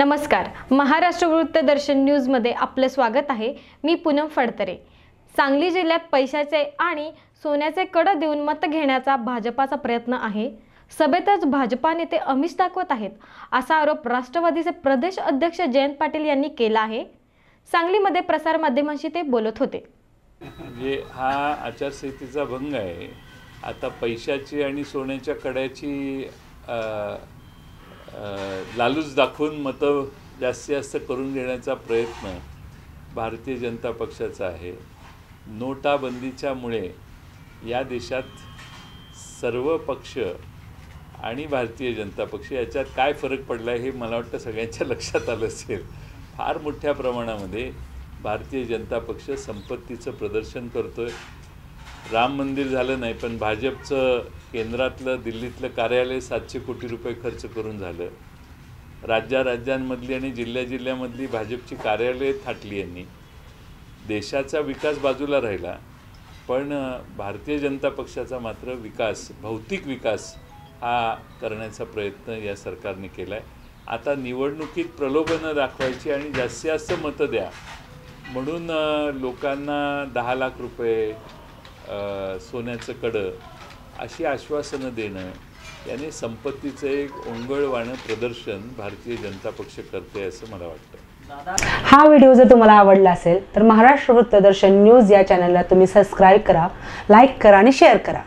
नमस्कार. महाराष्ट्र वृत्तदर्शन न्यूजमध्ये आपलं स्वागत आहे. मी पूनम फडतरे. सांगली जिल्ह्यात पैशाचे आणि सोन्याचे कडं देऊन मत घेण्याचा भाजपाचा प्रयत्न आहे. सभेतच भाजपा नेते अमिष दाखवत आहेत. असा आरोप राष्ट्रवादीचे प्रदेश अध्यक्ष जयंत पाटील यांनी केला आहे. सांगलीमध्ये प्रसारमाध्यमांशी ते बोलत होते. म्हणजे हा आचारसंहितेचा भंग आहे. आता पैशाची आणि सोन्याच्या कड्याची लालूच दाखवून मतं जास्तीत जास्त करून घेण्याचा प्रयत्न भारतीय जनता पक्षाचा आहे. नोटाबंदीच्यामुळे या देशात सर्व पक्ष आणि भारतीय जनता पक्ष याच्यात काय फरक पडला आहे हे मला वाटतं सगळ्यांच्या लक्षात आलं असेल. फार मोठ्या प्रमाणामध्ये भारतीय जनता पक्ष संपत्तीचं प्रदर्शन करतो आहे राम मंदिर झालं नाही पण भाजपचं केंद्रातलं दिल्लीतलं कार्यालय सातशे कोटी रुपये खर्च करून झालं. राज्या राज्यांमधली आणि जिल्ह्या जिल्ह्यामधली भाजपची कार्यालये थाटली यांनी. देशाचा विकास बाजूला राहिला पण भारतीय जनता पक्षाचा मात्र विकास भौतिक विकास हा करण्याचा प्रयत्न या सरकारने केला आहे आता निवडणुकीत प्रलोभनं दाखवायची आणि जास्तीत जास्त मतं द्या. म्हणून लोकांना दहा लाख रुपये सोन्याचं कडं अशी आश्वासनं देणं याने संपत्तीचं एक ओंगळवाणं प्रदर्शन भारतीय जनता पक्ष करते असं मला वाटतं. हा व्हिडिओ जर तुम्हाला आवडला असेल तर महाराष्ट्र वृत्तदर्शन न्यूज या चॅनलला तुम्ही सबस्क्राईब करा लाईक करा आणि शेअर करा.